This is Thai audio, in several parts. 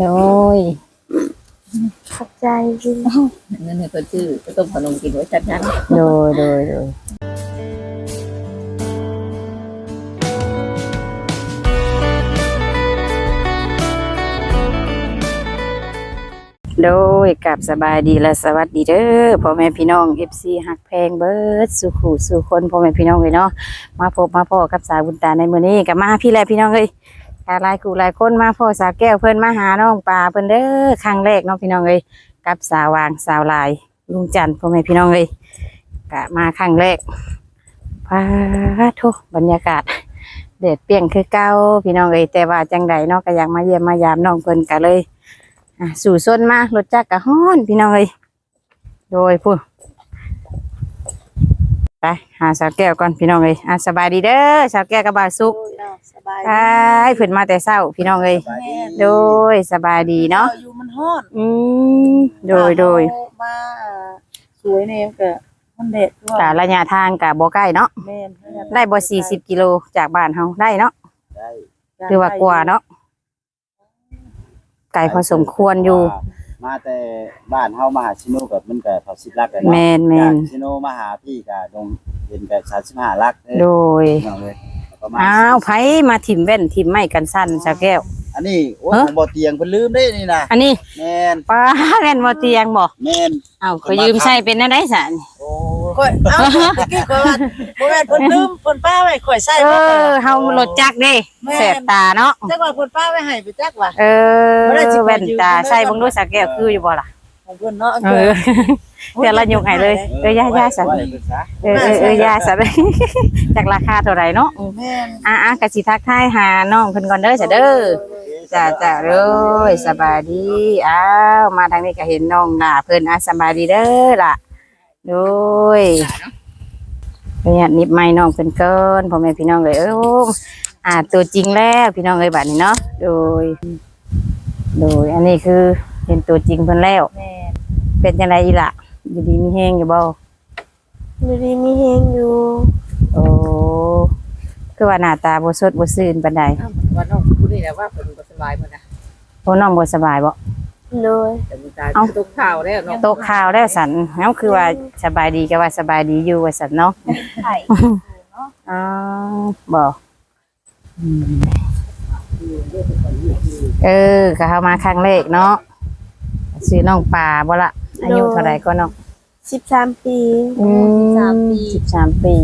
โดยขอบใจจริงเงินให้เพิ่นซื้อก็ต้มขนมกินไว้จัดงานโดยโดยโดยโดยกับสบายดีและสวัสดีเด้อพ่อแม่พี่น้อง FC หักแพงเบิดสู่ขู่สู่คนพ่อแม่พี่น้องเลยเนาะมาพบมาพ่อกับสาวบุญตาในมื้อนี้กับมาพี่แลพี่น้องเอ้ย กาหลายกูหลายคนมาพ่อสาวแก้วเพิ่นมาหาน้องปลาเพิ่นเด้อครั้งแรกเนาะพี่น้องเอ้ยกับสาววางสาวลายลุงจันทร์พ่อแม่พี่น้องเอ้ยกะมาครั้งแรกพาทุกบรรยากาศเด็ดเปียงคือเก้าพี่น้องเอ้ยแต่ว่าจังใดเนาะก็อยากมาเยี่ยมมายามน้องเพิ่นก็เลยสู่ส้นมารถจักรกะฮ้อนพี่น้องเอ้ยโดยพูด ไปหาสาวแก้วก่อนพี่น้องเอ้ยอะสบายดีเด้อสาวแก้วกับบาวสุกสบายไปเพิ่นมาแต่เช้าพี่น้องเอ้ยโดยสบายดีเนาะอยู่มันฮ้อนอืมโดยโดยมาสวยแนวก็มันเด็ดด้วยกะระยะทางกะบ่ใกล้เนาะแม่นได้บ่40กิโลจากบ้านเฮาได้เนาะได้คือว่ากว่าเนาะไกลพอสมควรอยู่ มาแต่บ้านเฮามาหาชิโนกับมันก็เขาสิบลักกันแม่นแม่น ชิโนมาหาพี่ก็ดงเป็นก็35ลักเด้โดยน้องเอ้ยประมาณอ้าวไผมาถิ่มแว่นถิ่มไม้กันสั้นสาวแก้ว อันนี้โอ้ยฮะผมบ่เตียงเพิ่นลืมได้นี่นะอันนี้แม่นป้าแว่นบ่เตียงบ่แม่นเอ้าขอยยืมใช้เป็นอะไรสันโอ้ ข่อยเอ้าตะกี้ข่อยว่าบ่แม่นเพิ่นลืมเพิ่นป้าไว้ข่อยใส่เอบ่อเฮารถจักรเด้แม่นเสบตาเนาะ จักว่าเพิ่นป้าไว้ให้ไปจักว่า เออบ่ได้สิขอยืมแว่นตาใส่เบิ่งดูสักแก้วคืออยู่บ่ล่ะ ของเพิ่นเนาะเออ เดี๋ยวเรายกให้เลย เออย่าย่าสันไว้เพิ่นซะเออเออเออย่าสัน จากราคาเท่าไหร่เนาะ แม่นอะอะกะสิทักทายหาน้องเพิ่นก่อนเด้อจ้ะเด้อจ้าจ้าเด้อสบายดี อ้าว มาทางนี้ก็เห็นน้องหน้าเพิ่นอะสบายดีเด้อล่ะ โดยเนี่ยนิบไม้น้องเพิ่นเกินพ่อแม่พี่น้องเลยเออโอ้อ่าตัวจริงแล้วพี่น้องเอ้ยบัดนี้เนาะโดย โดย อันนี้คือเห็นตัวจริงเพิ่นแล้วแม่นเป็นจังไดอีหล่ะอยู่ดีมีแฮงอยู่บ่อยู่ดีมีเฮงอยู่ โอ้คือว่าหน้าตาบ่สดบ่ซื่นปานใดอ้าวว่าน้องผู้นี้แหละว่าเพิ่นบ่สบายมื้อนะโอ้น้องบ่สบายบ่ โดยแต่มื้อตาเอ้าตกข่าวแล้วเนาะโตะข่าวแล้วสันเฮาคือว่าสบายดีก็ว่าสบายดีอยู่ว่าสันเนาะไข่อ๋อบ่อืมเออก็เข้ามาครั้งแรกเนาะซื้อน้องปลาบ่ละอายุเท่าไหร่ก็น้อง13ปีอืมสิบสามปี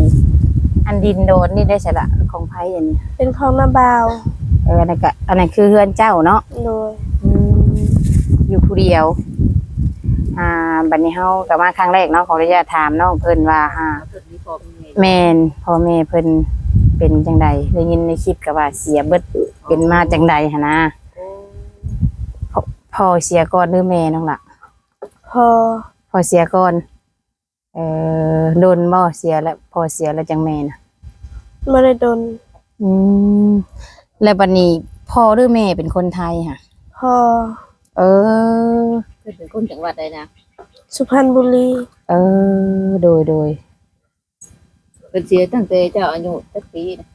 อันดินโดนนี่ได้ใช่ละของไผอันนี้เป็นของนาบาวเอออันนั้นก็อันนั้นคือเฮือนเจ้าเนาะโดยอืม อยู่ผู้เดียว อ่า บัดนี้เฮาก็มาครั้งแรกเนาะขออนุญาตถามน้องเพิ่นว่าอ่า เพิ่นมีพ่อมีแม่แม่นพ่อแม่เพิ่นเป็นจังใดได้ยินในคลิปก็ว่าเสียเบิดเป็นมาจังใดหั่นนะโอ้พ่อเสียก่อนหรือแม่น้องล่ะพอพ่อเสียก่อน เอ่อโดนบ่เสียแล้วพ่อเสียแล้วจังแม่น่ะบ่ได้ดนอืมแล้วบัดนี้พ่อหรือแม่เป็นคนไทยค่ะ พอ เออ เพิ่นเป็นคนจังหวัดใดนะสุพรรณบุรีเออ โดยโดยเพิ่นเสียตั้งแต่เจ้าอายุจักปีนะ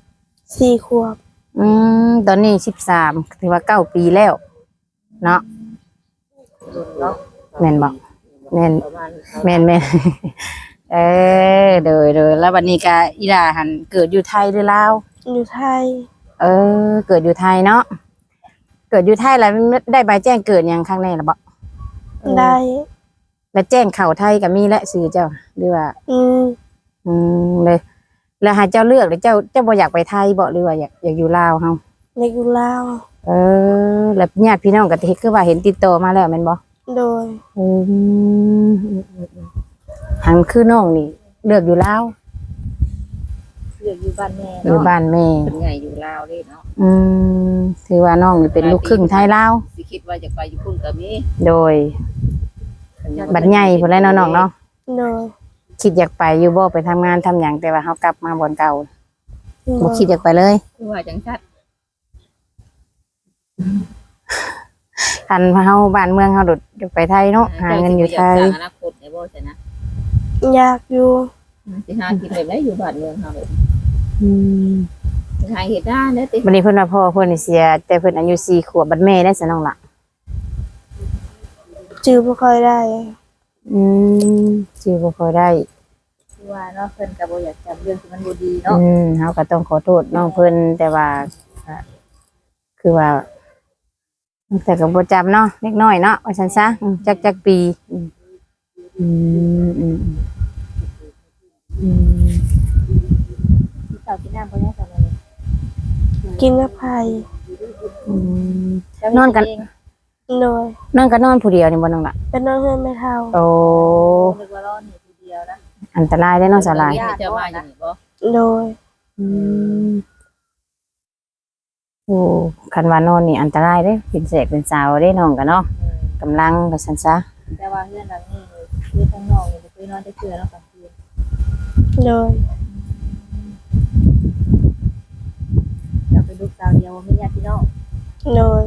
สี่ขวบอืมตอนนี้13ถือว่าเก้าปีแล้ว เนาะรุ่นเนาะแม่นบ่แม่น ประมาณแม่นแม่น เออเดยเดยแล้ววันนี้ก็อีดาหันเกิดอยู่ไทยหรือลาวอยู่ไทย เออ เกิดอยู่ไทยเนาะ เกิดอยู่ไทยแล้วได้ใบแจ้งเกิดยังครั้งแรกหรือเปล่าได้ แล้วแจ้งเข่าไทยกับมีและสื่อเจ้าหรือว่า อืมอืมเลย แล้วหาเจ้าเลือกหรือเจ้าเจ้าบ่อยากไปไทยบ่หรือว่าอยากอยากอยู่ลาวเฮาเด็กอยู่ลาวเออ แล้วญาติพี่น้องก็คือว่าเห็นติดต่อมาแล้วแม่นบ่โดยอืมหันคือน้องนี่ เลือกอยู่ลาว เรื่องอยู่บ้านแม่อยู่เนาะบ้านแม่เพิ่นใหญ่อยู่ลาวเด้เนาะอืมถือว่าน้องนี่เป็นลูกครึ่งไทยลาว สิคิดว่าจะไปอยู่พุ่นก็มีโดยบัดใหญ่พุ่นแหล้วเนาะน้องเนาะ โดยคิดอยากไปอยู่บ่ไปทำงานทำหยังแต่ว่าเฮากลับมาบ่อนเก่าบ่คิดอยากไปเลย คือว่าจังชัดคันเฮาบ้านเมืองเฮาดุดอยากไปไทยเนาะหาเงินอยู่ไทยเจ้าสิบ่อากสร้างอนาคตในบ่ใช่นะอยากอยู่ สิหากินแบบไหนอยู่บ้านเมืองเฮาเลย อืมหายเหตุได้านแล้วติบัดนี้เพิ่นว่าพ่อเพิ่นนี่เสีย แต่เพิ่นอายุ4ขวบบัดแม่ได้ซะน้องล่ะจื้อบ่ค่อยได้ อืมชื่อบ่ค่อยได้ คือว่าเนาะเพิ่นก็บ่อยากจำเรื่องที่มันบ่ดีเนาะอืมเฮาก็ต้องขอโทษน้องเพิ่นแต่ว่าก็คือว่า แต่ก็บ่จำเนาะเล็กน้อยเนาะว่าซั่นซะอืมจักจักปี อืมอืมอืมอืม ที่เจ้ากินน้ำบ่ยังกันเลยกินกับไผอืมเจ้านอนกันเองโดยนอนก็นอนผู้เดียวนี่บ่น้องล่ะเป็นน้องเพื่อนไม่เท่าโอ้นึกว่าร้อนอยู่ทีเดียวนะอันตรายได้อเนาะสลายญาติเจ้ามาอยู่นี่บ่โดยอืมโอ้คันว่านอนนี่อันตรายเด้เป็นแสกเป็นสาวเด้น้องกันเนาะกำลังว่าซั่นซะแต่ว่าเพื่อนหลังนี้คือข้างนอกนี่บ่เคยนอนได้เทื่อเนาะกลางคืนโดย เราเป็น ลูกสาวเดียวบ่มีญาติพี่น้องโดย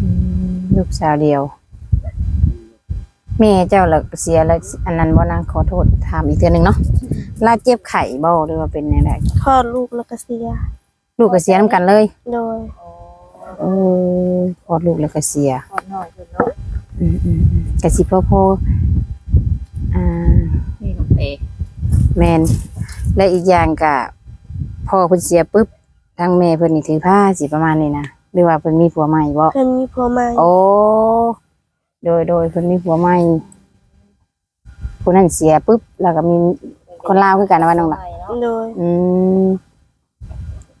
อืมลูกสาวเดียว แม่เจ้าละเสียแล้วอันนั้นบ่นางขอโทษถามอีกเทื่อหนึงเนาะลาเจ็บไข้บ่หรือว่าเป็นจังไดคลอดลูกแล้วก็เสีย ลูกก็เสียนํกันเลยโดย โอ้ยพอดลูกแล้วก็เสียพอน้อยเพิ่นเนาะอืมอืมอืมกะสิพ่อพ่ออ่า นี่น้องเอแมนและอีกอย่างกะพ่อเพิ่นเสียปุ๊บ ทางแม่เพิ่นนี่ถือผ้าสิประมาณนี้นะหรือว่าเพิ่นมีผัวใหม่บ่เพิ่นมีผัวใหม่โอ้โดยโดยเพิ่นมีผัวใหม่ผู้นั้นเสียปุ๊บแล้วก็มีคนลาวคือกันนะว่าน้องล่ะเนาะโดยอืม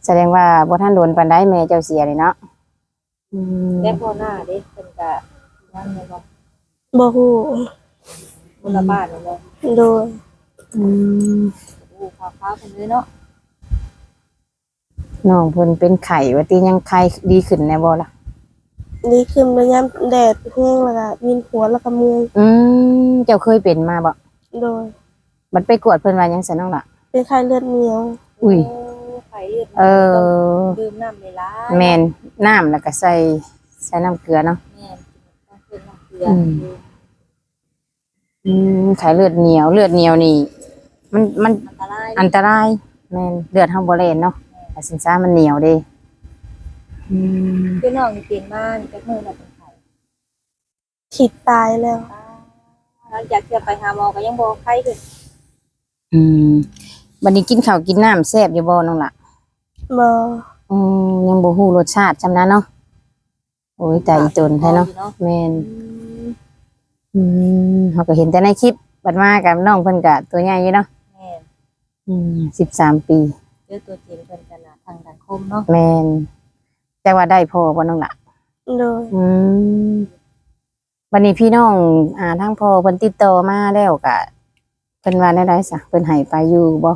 แสดงว่าบ่ทันโดนปานใดแม่เจ้าเสียนี่เนาะอืมแต่พอหน้าเด้เพิ่นก็ยังไงบ่บ่ฮู้คนละบ้านเลยเนาะโดยอืมโอ้ฟ้าฟ้าเพิ่นเลยเนาะ น้องเพิ่นเป็นไข้ว่าติยังไข้ดีขึ้นแน่บ่ล่ะดีขึ้นระยามแดดแห้งแล้วก็วินหัวแล้วก็เมือยอืมเจ้าเคยเป็นมาบ่โดยบัดไปกวดเพิ่นว่าหยังซั่นน้องล่ะ เป็นไข้เลือดเหนียว อุ้ยโไข่เลือดเออดื่มน้ำเวลาแม่นน้ำแล้วก็ใส่ใส่น้ำเกลือเนาะแม่นต้องเป็นน้ำเกลืออืมอืมไขเลือดเหนียว เลือดเหนียวนี่ มันมันอันตรายอันตรายแม่นเลือดเฮาบ่แล่นเนาะ แต่สินซ่ามันเหนียวเด้อืมคือน้องนี่เป็นมานี่จักมื้อแล้วเป็นไข้ขีดตายแล้ว หลังจากที่ไปหาหมอก็ยังบ่ไข้ขึ้นอืมบัดนี้กินข้าวกินน้ำแซ่บอยู่บ่น้องล่ะบ่อืมยังบ่ฮู้รสชาติจำนั้นเนาะโอ้ยแต่อีตนแท้เนาะแม่นอืมเขาก็เห็นแต่ในคลิปบัดมากับน้องเพิ่นก็ตัวใหญ่อยู่เนาะแม่นอืมสิบสามปี เจอตัวจริงเพิ่นกันน่ะทางสังคมเนาะแมนแต่ว่าได้พ่อบ่น้องละโดยอืมบัดนี้พี่น้องอ่าทางพ่อเพิ่นติดต่อมาแล้วก็เพิ่นว่าได้ไดซะเพิ่นให้ไปอยู่บ่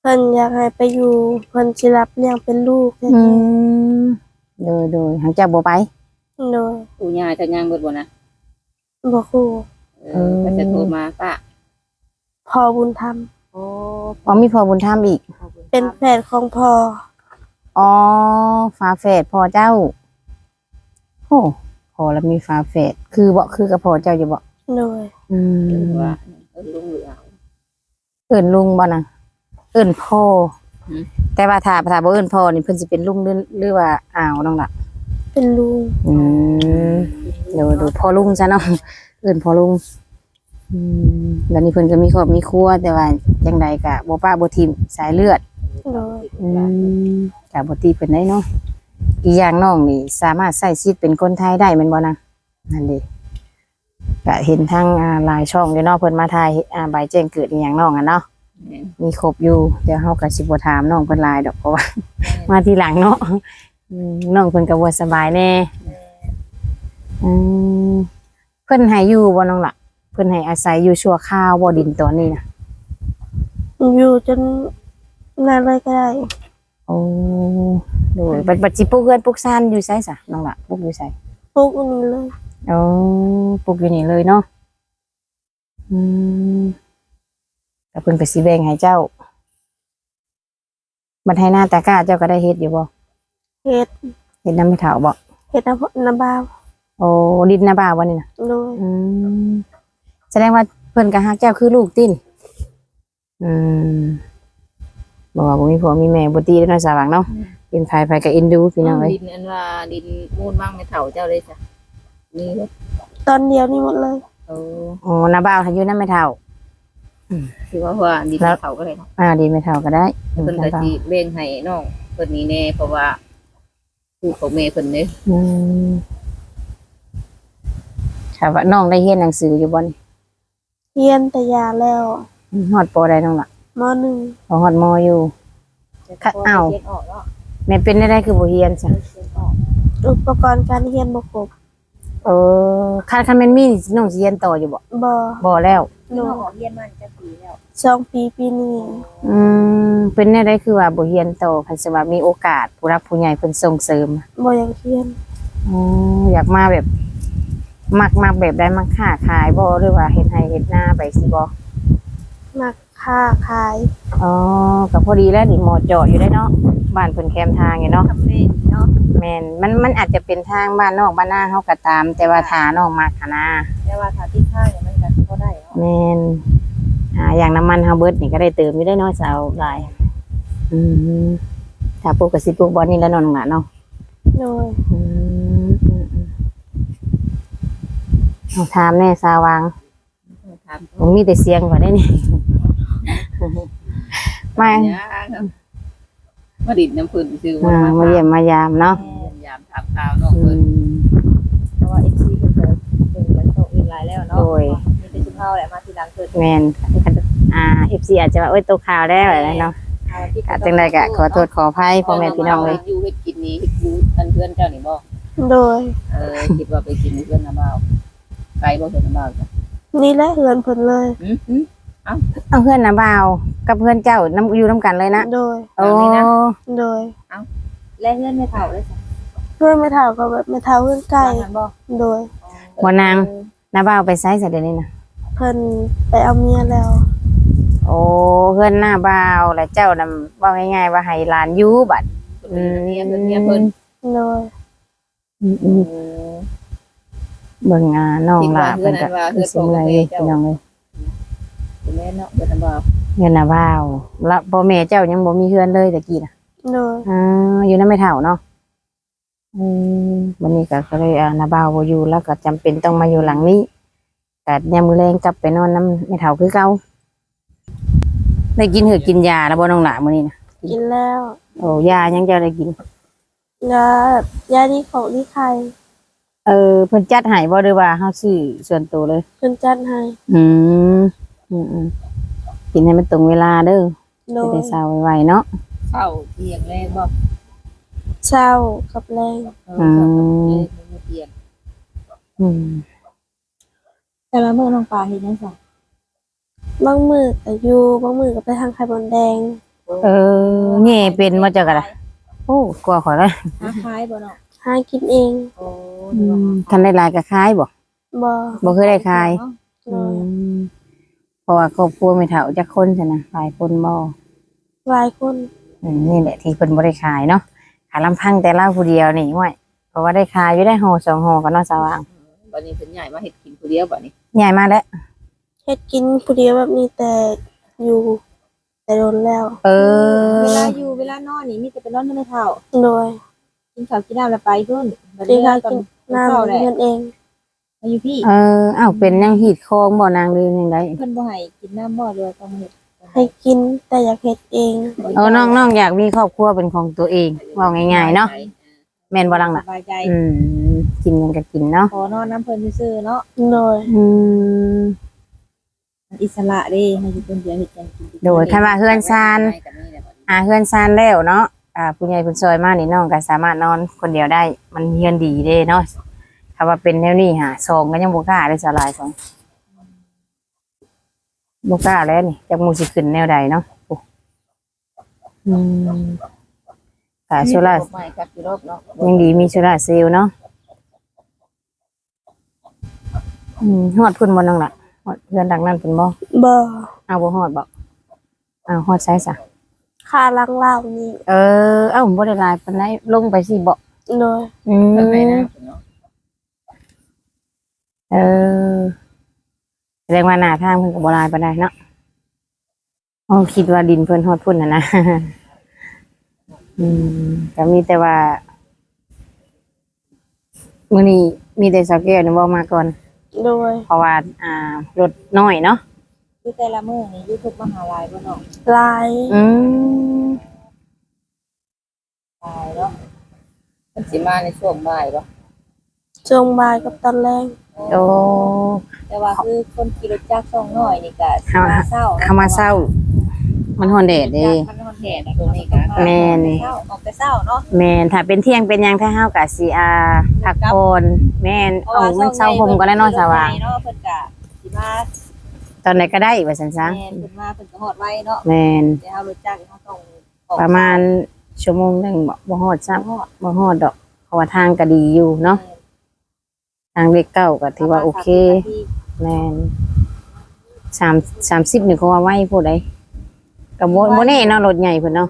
เพิ่นอยากให้ไปอยู่เพิ่นสิรับเลี้ยงเป็นลูกแท้อืมโดยโดยหางเจ้าบ่ไปๆโดยปู่ย่าจะย่างเบิดบ่นะบ่ฮู้เออก็จะโทรมาป้าพ่อบุญธรรมโอ้อ๋อมีพ่อบุญธรรมอีกขอบคุณ เป็นแฟนของพ่ออ๋อฝาแฝดพ่อเจ้าโอ้พ่อแล้วมีฝาแฝดคือบ่คือกับพ่อเจ้าอยู่บ่โดยอืหรือมว่าเออลุงหรือเอา เอิ้นลุงบ่นะเอิ้นพ่ออม แต่ว่าถ้าถ้าบ่เอิ้นพ่อนี่เพิ่นสิเป็นลุงหรือหรือว่าอ้าวน้องล่ะ เป็นลุงอืมเดี๋ยวดูพ่อลุงซะเนาะ เอิ้นพ่อลุงอืมบัดนี้เพิ่นก็มีครอบมีครัวแต่ว่าจังใดก็บ่ป้าบ่ทิมสายเลือด โดยอืมก็บ่ตีเพิ่นได้เนาะอีกอย่างน้องนี่ สามารถใช้ชีวิตเป็นคนไทยได้แม่นบ่นะนั่นเด้ก็เห็นทางอ่าหลายช่องอยู่เนาะเพิ่นมาถ่ายอ่าใบแจ้งเกิดอีหยังน้องอะเนาะแม่นมีครบอยู่เดี๋ยวเฮาก็สิบ่ถามน้องเพิ่นหลายดอกเพราะว่า มาทีหลังเนาะอืมน้องเพิ่นก็บ่สบายแน่อืมเพิ่นให้อยู่บ่น้องล่ะ เพิ่นให้อาศัยอยู่ชั่วคราวบ่ดินตอนนี้นะอยู่จน นานเลยก็ได้ โอ้โดยบัดบัดสิปลูกเฮือนปลูกซ่านอยู่ไสซะน้องล่ะปลูกอยู่ไสปลูกอันนี้เลยโอ้ปลูกอยู่นี่เลยเนาะอืมก็เพิ่นก็สิแบ่งให้เจ้าบัดให้หน้าตากร้าเจ้าก็ได้เฮ็ดอยู่บ่เฮ็ดเฮ็ดน้ำไม่เฒ่าบ่เฮ็ดน้ำน้ำบ้าวโอ้ดินนาบ่าววันนี้นะโดยอืมแสดงว่าเพิ่นก็ฮักเจ้าคือลูกติ้นอืม บอกว่าบ่มีพ่อมีแม่บ่ตีได้เนาะสาวหวังเนาะเป็นไผไผก็เอ็นดูพี่น้องเอ้ยดินอันว่าดินมูลบ้างในเถาเจ้าเลยจ้ะนี่เด้อตอนเดียวนี่หมดเลยโอ้อ๋อนาบ่าวอายุนำไม่เท่าคือว่าว่าดินแล้วเถาก็เลยเนาะอ่าดีไม่เท่าก็ได้เพิ่นก็สิเบ่งให้น้องเพิ่นนี่แน่เพราะว่าผู้ของแม่เพิ่นเด้อืมค่ะว่าน้องได้เรียนหนังสืออยู่บ่นี่เรียนแต่ยาแล้วฮอดปอได้น้องล่ะ มหนึ่งพอฮอดมออยู่ ค่ะ อ้าว เขียนออกแล้วแม่เป็นได้ได้คือบ่เรียนจ้ะเขียนออกอุปกรณ์การเรียนบ่ครบเออคันคันแม่นมีนี่น้องสิเรียนต่ออยู่บ่บ่บ่แล้วโดน้อยงออกเรียนมันจะปีแล้วสองปีปีนี้อืมเป็นได้ได้คือว่าบ่เรียนต่อคันสิว่ามีโอกาสผู้รักผู้ใหญ่เพิ่นส่งเสริมบ่อยากเรียนอ๋ออยากมาแบบ มักมักแบบได้มักค้าขายบ่หรือว่าเฮ็ดไร่เฮ็ดนาไปสิบ่มัก ค้าขายอ๋อก็พอดีแล้วนี่หมอเจาะอยู่ได้เนาะบ้านเพิ่นแคมทางอยู่เนาะคาเฟ่เนาะแม่นมันมันอาจจะเป็นทางบ้านนอกบ้านหน้าเฮาก็ตาม แต่ว่าทานอกมากหั้นนะแต่ว่าถ้าที่ข้างเนี่ยมันก็บ่ได้เนาะแม่นอ่าอย่างน้ำมันเฮาเบิดนี่ก็ได้เติมอยู่ได้น้อยสาวหลายอืมถ้าปลูกก็สิปลูกบ่นี่แล้วเนอนหลานเนาะโดยอืมอืมอืมเอาถามแน่สาวางถามผมมีแต่เสียงกว่าได้นี่ มามาดิดน้ำเพิ่นซื้ออ่ามาเยี่ยมมายามเนาะยามถามข่าวน้องอืเพิ่นม เพราะว่า FC เพิ่นก็เป็นกันโตอื่นหลายแล้วเนาะโอ้ย มีแต่ชุมเฮาแหละมาทีหลังเกิดแมนอ่าเอฟซีอาจจะว่าเอ้ยตัวข่าวแล้วอะไรเนาะกะจังใดกะขอโทษขออภัยพ่อแม่พี่น้องเลยอยู่เฮ็ดกินนี่เฮ็ดอยู่อันเพื่อนเจ้านี่บ่โดยเออคิดว่าไปกินเพื่อนน้าบ่าวไกลบ่เพื่อนน้าบ่าวจ้ะนี่แหละเฮือนเพิ่นเลย อือหือ เอาเพื่อนนะบ่าวกับเพื่อนเจ้าน้ำอยู่น้ำกันเลยนะโดย โอ้โดย และเพื่อนไม่เฒ่าเลยจ้ะเพื่อนไม่เท่าก็แบบไม่เท่าเพื่อนใกล้ ว่างั้นบ่โดยหัวนางนะบ่าวไปไซส์เสร็จเดี๋ยวนี้นะเพิ่นไปเอาเมียแล้ว โอ้เพื่อนหน้าบ่าวและเจ้านำว่าง่ายๆว่าให้หลานอยูบัดเพิ่นเนี่ยเพิ่นเนี่ยเพิ่นโดย อืมอืม เบิ่งอ่าน้องหลาเป็นกับเป็นสิ่งไรพี่น้องเลย คุณแม่เนาะเพื่อนน้าบ่าวเงินนะบ่าวละพ่อแม่เจ้ายังบ่มีเพื่อนเลยตะกี้นะโดยอ่าอยู่นั่นไม่เท่าเนาะอืมวันนี้ก็ก็เลยอ่านาบ่าวบ่อยู่แล้วก็จำเป็นต้องมาอยู่หลังนี้แต่ยามมื้อแรงกลับไปนอนน้ำไม่เท่าคือเก่าได้กินเหือกินยาแล้วบ่น้องหลามื้อนี้นะกินแล้วโอ้ยายังจะได้กิน ยาแบบยาดีของดีใครเออเพิ่นจัดให้บ่หรือว่าเฮาซื้อส่วนตัวเลย เพิ่นจัดให้ อืม อืมอืมกินให้มันตรงเวลาเด้อโดจะยได้เช้าไวๆเนาะเข้าเที่ยงแรกบ่เช้ากับแรงเออเข้ากับเที่ยงเที่ยงอืมแต่ละมื้อน้องปลาเฮ็ดจังซั่นบางมือก็อยู่บางมือก็ไปทางไข่บนแดงเออแง่เป็นมาจากอะไรโอ้กลัวขอแล้วหาขายบ่เนาะหากินเองโอ้อืมทันได้หลายก็คล้ายบ่บ่บ่เคยได้ขายโดยเพ ราะว่าครอบครัวไม่เท่าจักคนใช่นะหลายคนบ่หลายคนอืมนี่แหละที่เพิ่นบ่ได้ขายเนาะขายลำพังแต่เล่าผู้เดียวนี่ห้วยเพราะว่าได้ขายอยู่ได้ห่อสองห่อก็เนาะสว่างบัดนี้เพิ่นย้ายมาเฮ็ดกินผู้เดียวบัดนี้ใหญ่มาแล้วเฮ็ดกินผู้เดียวแบบนี้แต่อยู่ แต่โดนแล้ว เออเวลาอยู่เวลานอนนี่มีแต่ไปนอนในเท้าโดยกินข้าวกินน้ำแล้วไปพุ่นบัดกินนี้ข้าวตอนกินเช้าน้ำแหละเงินเอง มาอยู่พี่เอออ้าวเป็นยังหีดคองบ่นางลืมยังไงเพิ่นบ่ให้กินน้ำบ่เรือต้องเฮ็ดให้กินแต่อยากเฮ็ดเองเออน้องน้องอยากมีครอบครัวเป็นของตัวเองว่าง่ายๆเนาะแม่นบ่ลังสน่ะบายใจอืมกินหยังก็กินเนาะขอนอนน้ำเพิ่นซื่อๆเนาะโดยอืมมันอิสระเด้ให้อยู่คนเดียวเฮ็ดหยังกินโดยคันว่าเฮือนซานอ่าเฮือนซานแล้วเนาะอ่าผู้ใหญ่ผู้ซอยมานี่น้องก็สามารถนอนคนเดียวได้ มันเฮือนดีเด้เนาะ ถ้าว่าเป็นแนวนี้หาซองก็ยังบ่กล้าได้สลายซองบ่กล้าแล้วนี่จักหมู่สิขึ้นแนวใดเนาะโอ้อืมค่ะโซล่าร์ใหม่ครับอยู่รอบเนาะยังดีมีโซล่าร์เซลล์เนาะอืมฮอดพุ่นบ่น้องล่ะฮอดเฮือนดังนั้นเพิ่นบ่บ่เอาบ่ฮอดบ่เอาฮอดไสซะค่าล้างเหล้านี่เออ เอ้าบ่ได้หลายปานใดลงไปสิบ่โดยอืม เพิ่นให้นะเนาะเออแสดงว่าหน้าทางเพิ่นก็บ่หลายปานใดเนาะอ๋อคิดว่าดินเพิ่นฮอดพุ่นน่ะนะ อืมก็มีแต่ว่ามื้อนี้มีแต่สาวแก้วนี่บ่มาก่อน โดยเพราะว่าอ่ารถน้อยเนาะคือแต่ละมื้อนี่ยูทูบมหาลัยบ่เนาะลายอืมลายเนาะมันสิมาในช่วงบ่ายบ่ จงบายกับตอนแรงโอ้แต่ว่าคือคนขี่รถจักรส่องน้อยนี่ก็สิเฮามาเช้าเข้ามาเช้า มันฮ้อนแดดเด้ มันฮอนแดดตรงนี้ก็แม่นเช้าออกแต่เช้าเนาะแม่นถ้าเป็นเที่ยงเป็นหยังถ้าเฮาก็สิอ่าพักผ่อนแม่นเอามันเช้าผมก็ได้นอนสว่าง เนาะเพิ่นก็สิมาตอนไหนก็ได้ว่าซั่นซะแม่นเพิ่นมาเพิ่นก็ฮอดไว้เนาะแม่นแต่เฮารถจักรเฮาต้องออกประมาณชั่วโมงหนึงบ่บ่ฮอดซ้ํบ่ฮอดดอกเพราะว่าทางก็ดีอยู่เนาะ ทางเลขเก้าก็ถือว่าโอเคแม่นสามสามสิบนี่เขาว่าไว้ผู้ใดกับโมโมแน่เนาะรถใหญ่เพิ่นเนาะ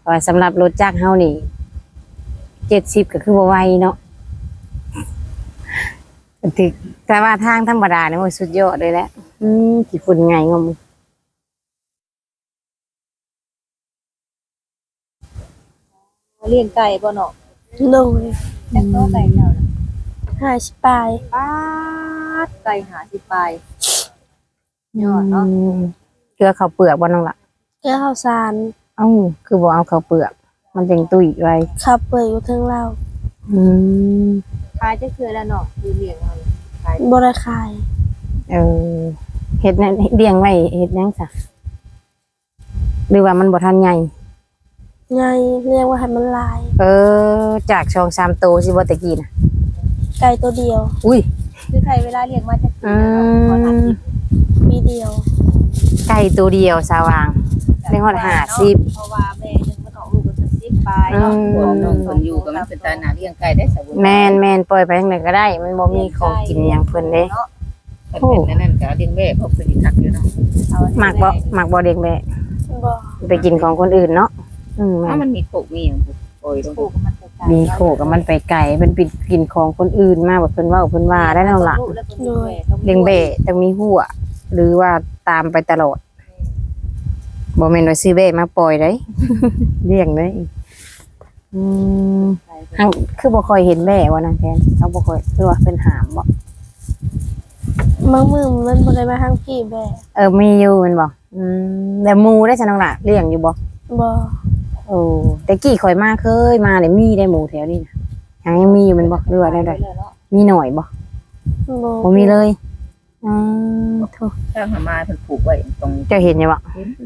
เพราะว่าสำหรับรถจักรเฮานี่เจ็ดสิบก็คือบ่ไหวเนาะถึกแต่ว่าทางธรรมดาเนี่ยมันสุดยอดเลยแหละอืมกี่ฝุ่นไงงมเลี้ยงไก่บ่เนาะโดยจักโตไก่เจ้าน่ะ หาชิปลายป๊าดไก่หาสิไป ยอดเนาะอืมเกลือข้าวเปลือกบ่น้องล่ะเกลือข้าวสารเอ้าคือบ่เอาข้าวเปลือก มันจังตุ้ยไว้ข้าวเปื่อยอยู่เทั้งเราอืมขายจะคือแล้วเนาะคือเลี้ยงเอาขายบริขายเออเฮ็ดนั่นเลี้ยงไว้เฮ็ดหยังซะหรือว่ามันบ่ทันใหญ่ ไงเรียกว่าให้มันลาย เออ จากช่องสามโตสิบ่ตะกี้น่ะ ไก่ตัวเดียว อุ้ย คือไทยเวลาเลี้ยงมาจะอืขอทานมสิบปีเดียวไก่ตัวเดียวสว่างได้ฮอดห้าสิบ เพราะว่าแม่หนึงมันออกลูกก็จะสิบปลายเนาะอืมพวกน้องเพิ่นอยู่ก็มันเป็นตาหนาเลี้ยงไก่ได้สมบูรณ์แมนแมนปล่อยไปทางไหนก็ได้ มันบ่มีของกินหยังเพิ่นเด้เนาะถ้าเป็นนั่นก็เลี้ยงแม่พวกสิทักอยู่เนาะเอาอันนี้หมักบ่หมักบ่เด็กแบะบ่ไปกินของคนอื่นเนาะอืมแม่ถ้านมันมีโขกมีหยัง โอ้ยลงปลูกมันจะตายมีโคกับมันไปไก่มันไปกินของคนอื่นมาแบบเพิ่นเว้าเพิ่นว่าได้แล้วล่ะเลี้ยงแบะต้องมีหัวหรือว่าตามไปตลอดบ่แม่นว่าซื้อแบะมาปล่อยได้ เลี้ยงได้อืมหังคือบ่ค่อยเห็นแบะว่านั่นแทนเขาบ่ค่อยคือว่าเป็นหามบ่บางมือมันบริมาทางพี่แบะเออมีอยู่แมันบ่อืมแต่หมูได้ซั่นน้องล่ะเลี้ยงอยู่บ่บ่ โอ้แต่กี้ข่อยมาเคยมาเนี่ยมีได้หมูแถวนี้นะยังยังมีอยู่แมันบ่หรือว่าได้ได้มีหน่อยบ่บ่บ่มีเลยอืมโธ่ถ้าหามาเพิ่นปลูกไว้ตรงเจ้าเห็นอยู่บ่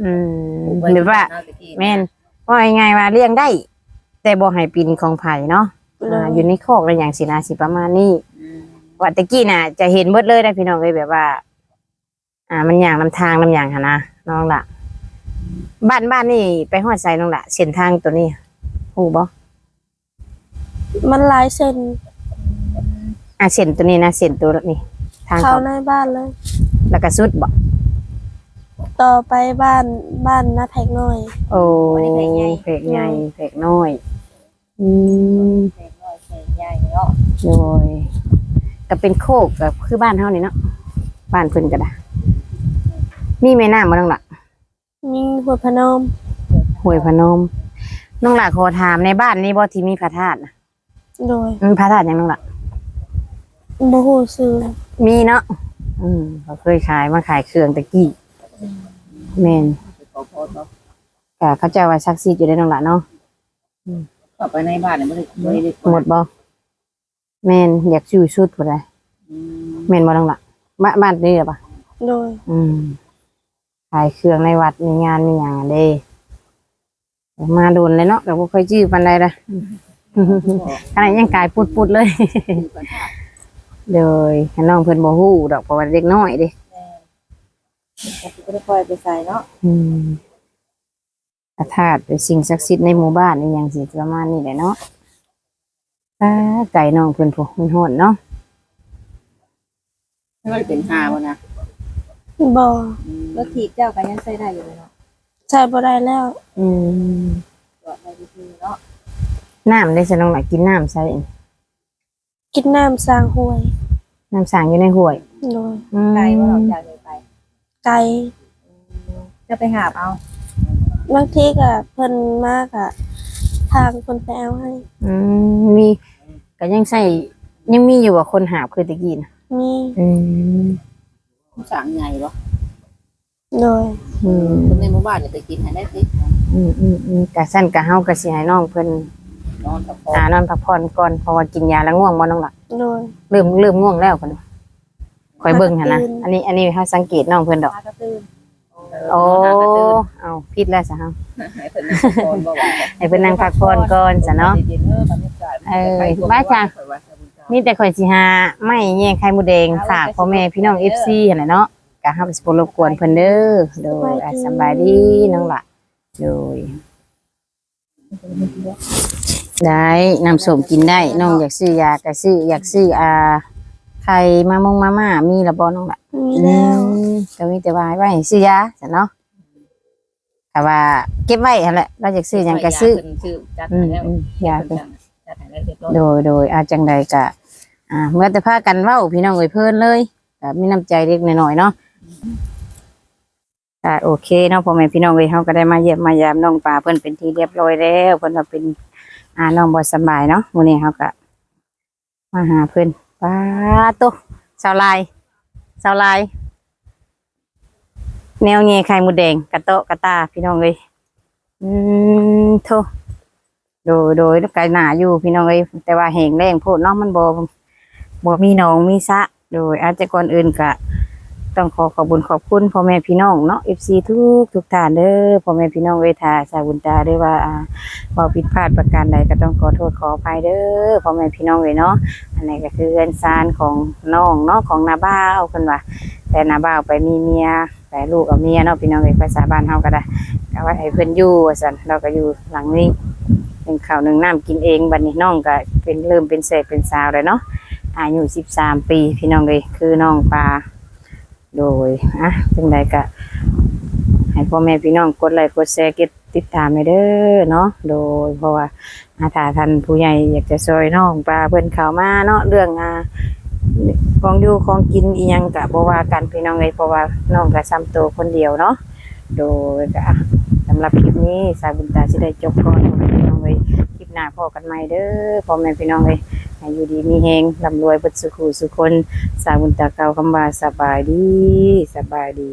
อืมปลูกไว้หรือว่า แม่นว่าง่ายๆว่าเลี้ยงได้ แต่บ่ให้ปีนของไผเนาะอ่าอยู่ในคอกอะไรอย่างสินะสิประมาณนี้อืมว่าแตะกี้น่ะ จะเห็นเบิดเลยได้พี่น้องเลยแบบว่า อ่า มันอย่างลำทางลำอย่างหั่นนะน้องล่ะ บ้านบ้านนี่ไปฮอดไสน้องล่ะเส้นทางตัวนี้ฮู้บ่มันหลายเส้นอะเส้นตัวนี้นะเส้นตัวนี้ ทางเข้าเขาในบ้านเลย แล้วก็สุดบ่ต่อไปบ้านบ้านนาแพกน้อย โอ้เพกใหญ่ เพกน้อย อืมแพงน้อยแพงใหญ่เนาะโดยก็เป็นโคกกับคือบ้านเฮานี่เนาะบ้านเพิ่นก็ได้มีแม่น้ำบ่น้องล่ะ มีหัวพนมห้วยพนม น้องล่ะขอถามในบ้านนี้บ่ที่มีพระธาตุน่ะโดยมีพระธาตุหยังน้องล่ะ บ่ฮู้ชื่อมีเนาะ อืมเขาเคยขายมาขายเครื่องตะกี้แม่นขอพรเนาะก็เขาเจ้าว่าซักซีดอยู่ได้น้องล่ะเนาะ เข้าไปในบ้านเนี่ยบ่ได้บ่ได้หมดบ่แม่นอยากซื้อชุดพุ่นเลยอืมแม่นบ่น้องล่ะบ้านบ้านนี่เหรอปะโดย อืมขายเครื่องในวัดมีงานมีอย่างอะเด้มาโดนเลยเนาะแต่บ่ค่อยจื้อปานใดละขนาดยังกายปุดๆเลยเลยให้น้องเพิ่นบ่ฮู้ดอกเพราะว่าเด็กน้อยเด้ก็ได้ปล่อยไปใส่เนาะอืมพระธาตุเป็นสิ่งศักดิ์สิทธิ์ในหมู่บ้านนี่อย่างสิประมาณนี้แหละเนาะอ่าไก่น้องเพิ่นพวกมันโหดเนาะไม่ว่าจะเป็นหาบ่นะ บ่อืมรถถีบเจ้าก็ยังใส่ได้อยู่เลยเนาะใช้บ่ได้แล้วอืมจอดไว้ซื่อๆเนาะน้ำได้สนองหลักกินน้ำใส่กินน้ำสร้างห้วย น้ำสางอยู่ในห้วยโดยอืมไกลว่าเราจากนี้ไปไก่จะไปหาบเอาบางทีก็เพิ่นมากอะทางเพิ่นไปเอาให้อืมมีก็ยังใส่ยังมีอยู่ว่าคนหาบคือตะกี้นะมีอืม สร้างใหญ่บ่โดยอืมคนในหมู่บ้านนี่ไปกินให้ได้สิอืมอืมอืมกะสั้นกะเฮากะสิให้น้องเพิ่นนอนพักผ่ออ่านนอนพักผ่อนก่อนเพราะว่ากินยาแล้วง่วงบ่น้องหล่ะโดย เริ่มเริ่มง่วงแล้วกันคอยเบิ่งหั่นนะตื่น อันนี้อันนี้เฮาสังเกตน้องเพิ่นดอกปลากระตื้นโอ้หากระตื้นเอาผิดแล้วซะเฮาให้เพิ่นนั่งพักผ่อนบ่ว่าให้เพิ่นนั่งพักผ่อนก่อนซะเนาะย็ๆเออบรรยากาศเออบ้าจ้ะ มีแต่ข่อยสิหาไม่แย่งไข่มดแดงฝากพ่อแม่พี่น้อง FC หั่นแหละเนาะกะเฮาก็สิบ่รบกวนเพิ่นเด้อโดยอะสำบายดีน้องหล่ะโดย ได้น้ำส้มกินได้น้องอยากซื้อยาก็ซื้ออยากซื้ออ่าไข่มามงมาม่ามีและบ่น้องล่ะมีแล้วอืมก็มีแต่ว่าให้ไว้ให้ซื้อยาจ้ะเนาะแต่ว่าเก็บไว้หั่นแหละเราอยากซื้อหยังก็ซื้อเพิ่นซื้อจัดอืให้มแล้วอืมยาเพิ่ก็น จัดให้แล้วเรียบร้อยโดยโดยอาจังใดก็อ่าเมื่อแต่พากันเว้าพี่น้องเอ้ยเพิ่นเลยก็มีน้ำใจเล็กน้อยๆเนาะก็โอเคเนาะพ่อแม่พี่น้องเอ้ยเฮาก็ได้มาเยี่ยมมายามน้องปลาเพิ่นเป็นที่เรียบร้อยแล้วเพิ่นว่าเป็นอ่าน้องบ่สำบายเนาะมื้อนี้เฮาก็มาหาเพิ่นป้าโตสาวลายสาวลาย แนวเงี้ยไข่มดแดงกระโตะกระตาพี่น้องเอ้ยอืมโท โดยโดยแล้วไก่หนาอยู่พี่น้องเอ้ยแต่ว่าแห้งแรงโพดเนาะมันบ่บ่มีหนองมีสะโดยอาจจะก่อนอื่นก็ต้องขอขอบคุญขอบคุณพ่อแม่พี่น้องเนาะ FC ทุกทุกท่านเด้อพ่อแม่พี่น้องเอ้ยถ้าสาบุญตาเด้อว่าอ่าผิดพลาดประการใดก็ต้องขอโทษขออภัยเด้อพ่อแม่พี่น้องเลยเนาะอันนี้ก็คือเรือนซานของน้องเนาะของนาบ้าวคนว่าแต่นาบ้าวไปมีเมียแต่ลูกกับเมียเนาะพี่น้องเลยภาษาบ้านเฮาก็ได้ก็ว่าให้เพิ่อนอยู่ว่าซั่นเราก็อยู่หลังนี้ เป็นข้าวหนึ่งน้ำกินเองบัดนี้น้องก็เป็นเริ่มเป็นเศษเป็นสาวเลยเนาะอายุ13ปีพี่น้องเลยคือน้องปลาโดยอะจังใดก็ให้พ่อแม่พี่น้องกดไลค์กดแชร์กดติดตามให้เด้อเนาะโดยเพราะว่าอาถาท่านผู้ใหญ่อยากจะช่วยน้องปลาเพิ่นเข้ามาเนาะเรื่องอ่าของอยู่ของกินอีหยังกะบ่ว่ากันพี่น้องเลยเพราะว่าน้องก็ซ้ำตัวคนเดียวเนาะโดยก็อะสำหรับคลิปนี้สายบุญตาสิได้จบก่อน หน้าพอกันใหม่เด้อพ่อแม่พี่น้องเลยให้อยู่ดีมีแฮงร่ำรวยเบิดสุขุสุขคน สาบุญตาเก่าคำว่าสบายดีสบายดี